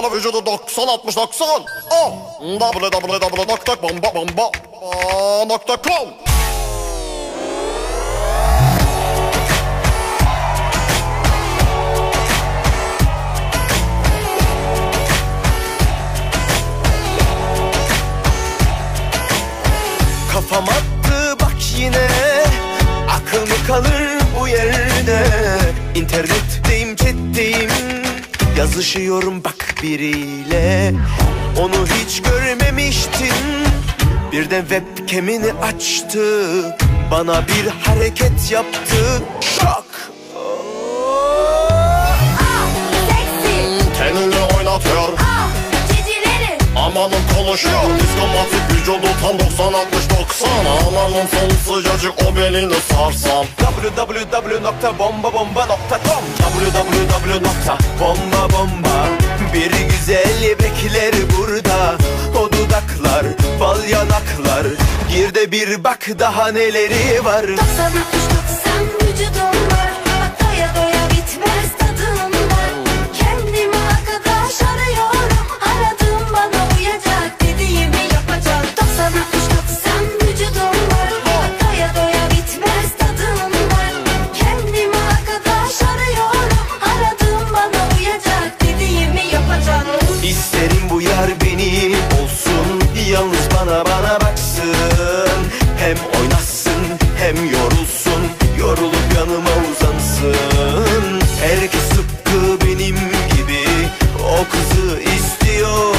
Bombalı vücudu 90 60 90 Oh www.bomba.com Kafam attı bak yine. Akıl mı kalır bu yerde. İnternetteyim chatteyim Yazışıyorum bak biriyle. Onu hiç görmemiştim. Birden webcam'ini açtı. Bana bir hareket yaptı. Şok Tenini oynatıyor. Ah Amanın konuşuyor. Diskomatik vücudu tam 90 60 90 Amanın son sıcacık o belini sarsam. Www.bombabomba.com www.bombabomba Bir güzel bekler burada. O dudaklar, bal yanaklar. Gir de bir bak daha neleri var. 90 60 90 vücudum var. Bak doya doya bana bana baksın. Hem oynasın hem yorulsun. Yorulup yanıma uzansın. Herkes tıpkı benim gibi O kızı istiyor.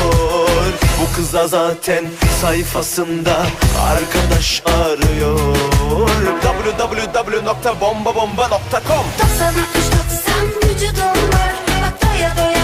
Bu kıza zaten sayfasında Arkadaş arıyor. www.bombabomba.com 90 60 90 vücudum var Bak doya doya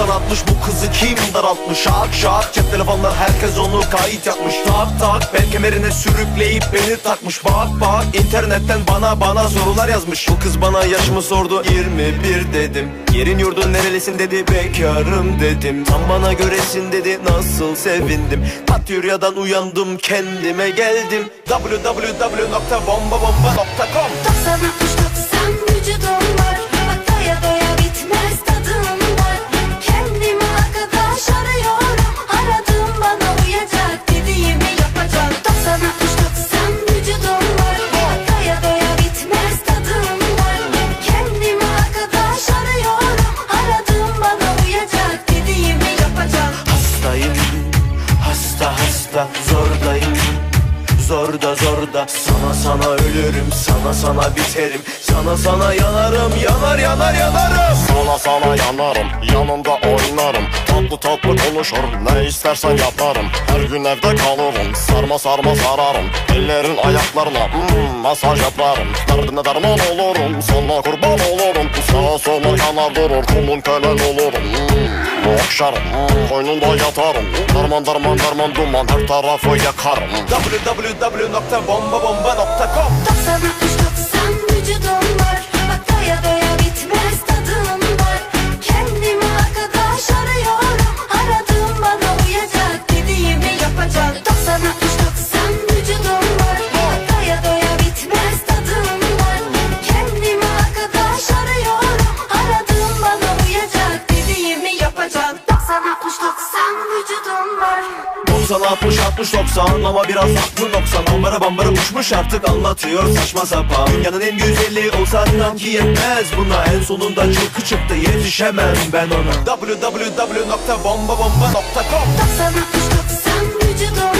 60 90 60 bu kızı kim daraltmış? Şak şak cep telefonlar herkes onu kayıt yapmış. Tak tak bel kemerine sürükleyip beni takmış. Bak bak internetten bana bana sorular yazmış. Bu kız bana yaşımı sordu 21 dedim. Yerin yurdun nerelisin dedi bekarım dedim. Tam bana göresin dedi nasıl sevindim. Tatyurya'dan uyandım kendime geldim. Www.bombabomba.com 90 60 90 vücudum hasta zordayım Zorda zorda. Sana sana ölürüm sana sana biterim. Sana sana yanarım yanar yanar yanarım. Sana sana yanarım Yanında oynarım. Tatlı tatlı konuşur Ne istersen yaparım. Her gün evde kalırım Sarma sarma sararım. Ellerin ayaklarına mm, Masaj yaparım. Derdine derman olurum Sana kurban olurum. Sağa sola yanar durur Kulun kölen olurum. mm, Okşarım Koynunda yatarım. Darman darman darman duman Her tarafı yakarım. Www.bombabomba.com 90 60 60 90 ama biraz aklı 90 Ambara bambara uçmuş artık anlatıyor saçma sapan. Dünyanın en güzeli olsa inan ki yetmez buna. En sonunda çılkı çıktı yetişemem ben ona. www.bombabomba.com 90 60 90